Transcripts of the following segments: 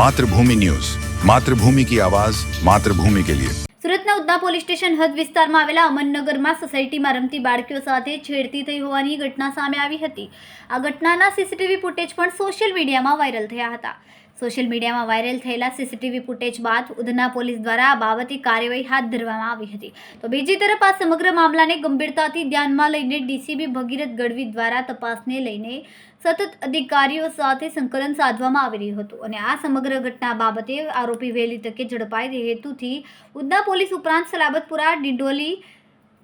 Mathrubhumi news. Mathrubhumi કી આવાજ, માતૃભૂમિ કે લિયે. સુરતના ઉદના પોલીસ સ્ટેશન હદ વિસ્તારમાં આવેલા અમનનગરમાં સોસાયટીમાં રમતી બાળકીઓ સાથે છેડતી થઈ હોવાની ઘટના સામે આવી હતી. આ ઘટનાના સીસીટીવી ફૂટેજ પણ સોશિયલ મીડિયામાં વાયરલ થયા હતા. સોશિયલ મીડિયામાં વાયરલ થયેલા સીસીટીવી ફૂટેજ બાદ ઉધના પોલીસ દ્વારા આ બાબતે કાર્યવાહી હાથ ધરવામાં આવી હતી. તો બીજી તરફ આ સમગ્ર મામલાને ગંભીરતાથી ધ્યાનમાં લઈને ડીસીબી ભગીરથ ગઢવી દ્વારા તપાસને લઈને સતત અધિકારીઓ સાથે સંકલન સાધવામાં આવી રહ્યું હતું અને આ સમગ્ર ઘટના બાબતે આરોપી વહેલી તકે ઝડપાય હેતુથી ઉધના પોલીસ ઉપરાંત સલાબતપુરા, ડિંડોલી,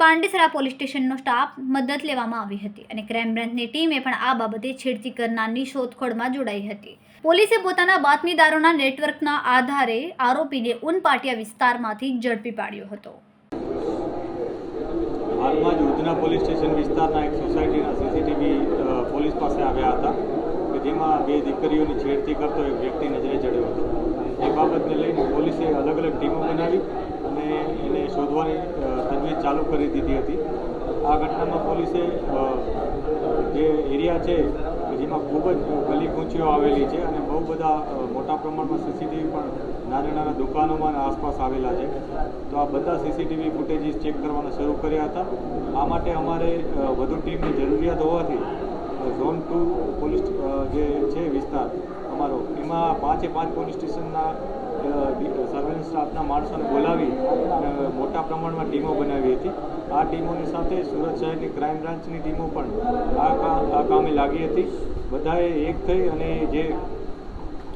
પાંડેસરા પોલીસ સ્ટેશનનો સ્ટાફ મદદ લેવામાં આવી હતી અને ક્રાઇમ બ્રાન્ચની ટીમે પણ આ બાબતે છેડતી કરનારની શોધખોળમાં જોડાઈ હતી. પોલીસે પોતાના બાતમીદારોના નેટવર્કના આધારે આરોપીને ઉનપાટિયા વિસ્તારમાંથી ઝડપી પાડ્યો હતો. હાલમાં જ ઉધના પોલીસ સ્ટેશન વિસ્તારના એક સોસાયટીના સીસીટીવી પોલીસ પાસે આવ્યા હતા કે જેમાં બે દીકરીઓની છેડતી કરતો એક વ્યક્તિ નજરે ચડ્યો હતો. એ બાબતને લઈને પોલીસે અલગ અલગ ટીમો બનાવી અને એને શોધવાની તજવીજ ચાલુ કરી દીધી હતી. આ ઘટનામાં પોલીસે જે એરિયા છે, જેમાં ખૂબ જ ગલી આવેલી છે અને બહુ બધા મોટા પ્રમાણમાં સીસીટીવી પણ નાના નાના દુકાનોમાં આસપાસ આવેલા છે. તો આ બધા સીસીટીવી ફૂટેજીસ ચેક કરવાના શરૂ કર્યા હતા. આ માટે અમારે વધુ ટીમની જરૂરિયાત હોવાથી ઝોન ટુ પોલીસ જે છે વિસ્તાર, અમારો, એમાં પાંચે પાંચ પોલીસ સ્ટેશનના સર્વેલન્સ સ્ટાફના માણસોને બોલાવી મોટા પ્રમાણમાં ટીમો બનાવી. હતી. આ ટીમોની સાથે સુરત શહેરની ક્રાઇમ બ્રાન્ચની ટીમો પણ આ કામે લાગી હતી. બધાએ એક થઈ અને જે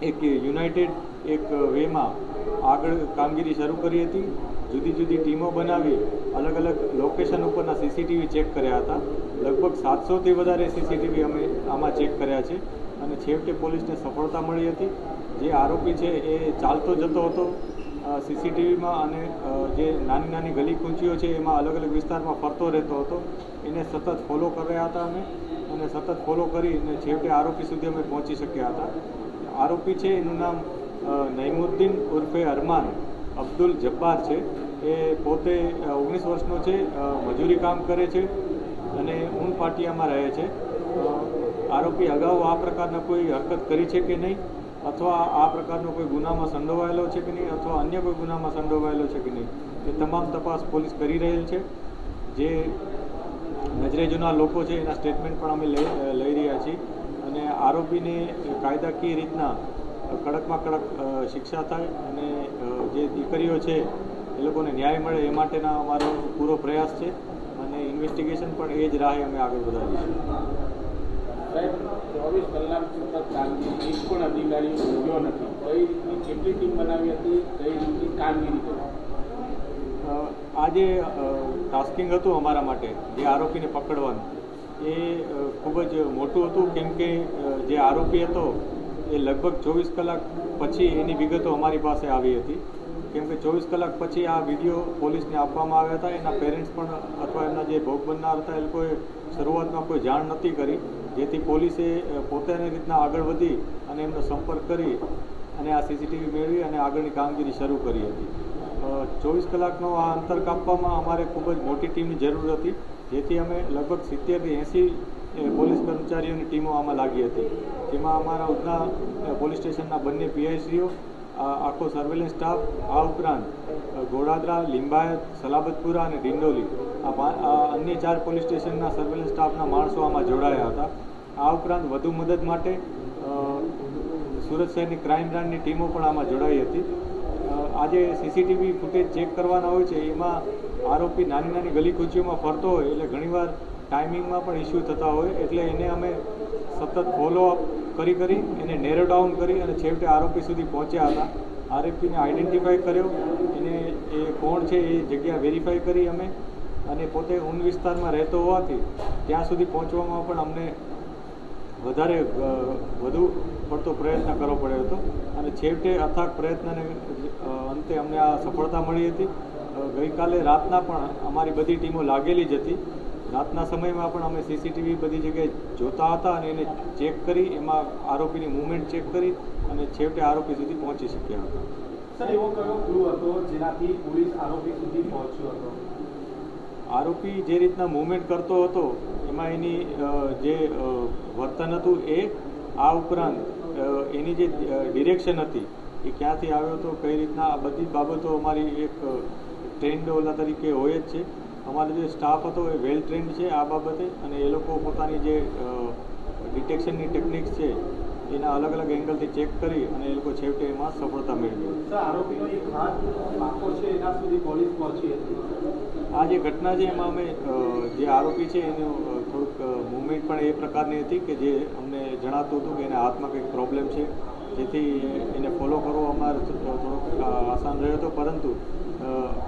એક યુનાઇટેડ એક વેમાં આગળ કામગીરી શરૂ કરી હતી. જુદી જુદી ટીમો બનાવી અલગ અલગ લોકેશન ઉપરના સીસીટીવી ચેક કર્યા હતા. લગભગ સાતસોથી વધારે સીસીટીવી અમે આમાં ચેક કર્યા છે. અને છેવટે પોલીસને સફળતા મળી હતી. જે આરોપી છે એ ચાલતો જતો હતો. સીસીટીવીમાં અને જે નાની નાની ગલી કૂંચીઓ છે એમાં અલગ અલગ વિસ્તારમાં ફરતો રહેતો હતો. એને સતત ફોલો કર્યા હતા અમે અને સતત ફોલો કરી અને છેવટે આરોપી સુધી અમે પહોંચી શક્યા હતા. આરોપી છે, એનું નામ નઈમુદ્દીન ઉર્ફે અરમાન અબ્દુલ જબ્બાર છે. એ પોતે ઓગણીસ વર્ષનો છે મજૂરી કામ કરે છે અને ઊન પાટિયામાં રહે છે. આરોપી અગાઉ આ પ્રકારના કોઈ હરકત કરી છે કે નહીં? અથવા આ પ્રકારનો કોઈ ગુનામાં સંડોવાયેલો છે કે નહીં, અથવા અન્ય કોઈ ગુનામાં સંડોવાયેલો છે કે નહીં, એ તમામ તપાસ પોલીસ કરી રહેલ છે. જે નજરે જૂના લોકો છે, એના સ્ટેટમેન્ટ પણ અમે લઈ લઈ રહ્યા છીએ. અને આરોપીને કાયદાકીય રીતના કડકમાં કડક શિક્ષા થાય અને જે દીકરીઓ છે, એ લોકોને ન્યાય મળે એ માટેના અમારો પૂરો પ્રયાસ છે. અને ઇન્વેસ્ટિગેશન પણ એ જ રાહે અમે આગળ વધારીશું. ચોવીસ કલાક સતત કામગીરી એક પણ અધિકારી ભૂગ્યો નથી. કઈ રીતની, કેટલી ટીમ બનાવી હતી, કઈ રીતની કામગીરી કરી? આજે ટાસ્કિંગ હતું અમારા માટે, જે આરોપીને પકડવાનું. એ ખૂબ જ મોટું હતું, કેમ કે જે આરોપી હતો, એ લગભગ ચોવીસ કલાક પછી એની વિગતો અમારી પાસે આવી હતી. કેમ કે ચોવીસ કલાક પછી આ વીડિયો પોલીસને આપવામાં આવ્યા હતા. એના પેરેન્ટ્સ પણ અથવા એમના જે ભોગ બનનાર હતા, એ લોકોએ શરૂઆતમાં કોઈ જાણ નહોતી કરી. જેથી પોલીસે પોતાની રીતના આગળ વધી અને એમનો સંપર્ક કરી અને આ સીસીટીવી મેળવી અને આગળની કામગીરી શરૂ કરી હતી. ચોવીસ કલાકનો આ અંતર કાપવામાં અમારે ખૂબ જ મોટી ટીમની જરૂર હતી જેથી અમે લગભગ સિત્તેરથી એંસી પોલીસ કર્મચારીઓની ટીમો આમાં લાગી હતી. જેમાં અમારા ઉધના પોલીસ સ્ટેશનના બંને પીઆઈસીઓ આખો સર્વેલન્સ સ્ટાફ આ ઉપરાંત અ, ગોડાદરા લિંબાયત સલાબતપુરા અને ડિંડોલી. અન્ય ચાર પોલીસ સ્ટેશનના સર્વેલન્સ સ્ટાફના માણસો આમાં જોડાયા હતા. આ ઉપરાંત વધુ મદદ માટે સુરત શહેરની ક્રાઇમ બ્રાન્ચની ટીમો પણ આમાં જોડાઈ હતી. આજે સીસીટીવી ફૂટેજ ચેક કરવાના હોય છે, એમાં આરોપી નાની નાની ગલી કૂચીઓમાં ફરતો હોય, એટલે ઘણીવાર ટાઈમિંગમાં પણ ઇસ્યુ થતા હોય, એટલે એને અમે સતત ફોલોઅપ કરી કરી, એને નેરો ડાઉન કરી અને છેવટે આરોપી સુધી પહોંચ્યા હતા. આરોપીને આઈડેન્ટિફાઈ કર્યો. એને એ કોણ છે એ જગ્યા વેરીફાઈ કરી અમે. અને પોતે ઊન વિસ્તારમાં રહેતો હોવાથી ત્યાં સુધી પહોંચવામાં પણ અમને વધારે વધુ પડતો પ્રયત્ન કરવો પડ્યો હતો. અને છેવટે અથાગ પ્રયત્નને અંતે અમને આ સફળતા મળી હતી. ગઈકાલે રાતના પણ અમારી બધી ટીમો લાગેલી જ હતી. રાતના સમયમાં પણ અમે સીસીટીવી બધી જગ્યાએ જોતા હતા અને એને ચેક કરી, એમાં આરોપીની મૂવમેન્ટ ચેક કરી અને છેવટે આરોપી સુધી પહોંચી શક્યા હતા. સર, એવો કયો ક્લુ હતો જેનાથી પોલીસ આરોપી સુધી પહોંચ્યો હતો? આરોપી જે રીતના મૂવમેન્ટ કરતો હતો, એમાં એની જે વર્તન હતું એ આ ઉપરાંત એની જે ડિરેક્શન હતી, એ ક્યાંથી આવ્યો હતો, કઈ રીતના, આ બધી બાબતો અમારી એક ટ્રેન્ડ ઓલા તરીકે હોય જ છે. અમારો જે સ્ટાફ હતો એ વેલ ટ્રેન્ડ છે આ બાબતે, અને એ લોકો પોતાની જે ડિટેક્શનની ટેકનિક્સ છે એના અલગ અલગ એંગલથી ચેક કરી અને એ લોકો છેવટે એમાં સફળતા મેળવી આરોપીનો એક હાથ પાકો છે એના સુધી પોલીસ પહોંચી હતી. આ જે ઘટના છે એમાં અમે જે આરોપી છે એનું થોડુંક મુવમેન્ટ પણ એ પ્રકારની હતી કે જે અમને જણાતું હતું કે એના હાથમાં કંઈક પ્રોબ્લેમ છે જેથી એને ફોલો કરવો અમારે થોડોક આસાન રહ્યો હતો. પરંતુ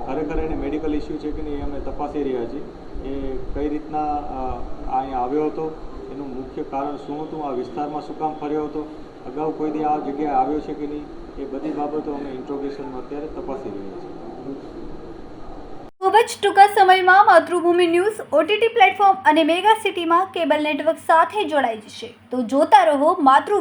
ખરેખર એને મેડિકલ ઇસ્યુ છે કે નહીં અમે તપાસી રહ્યા છીએ. એ કઈ રીતના અહીંયા આવ્યો હતો એનું મુખ્ય કારણ શું હતું? આ વિસ્તારમાં શું કામ ફર્યો હતો? અગાઉ કોઈ દી આ જગ્યાએ આવ્યો છે કે નહીં? એ બધી બાબતો અમે ઇન્ટ્રોગેશનમાં અત્યારે તપાસી રહ્યા છીએ. ખૂબ જ ટૂંકા સમયમાં માતૃભૂમિ ન્યૂઝ ઓટીટી પ્લેટફોર્મ અને મેગા સિટીમાં કેબલ નેટવર્ક સાથે જોડાઈ જશે. તો જોતા રહો માતૃ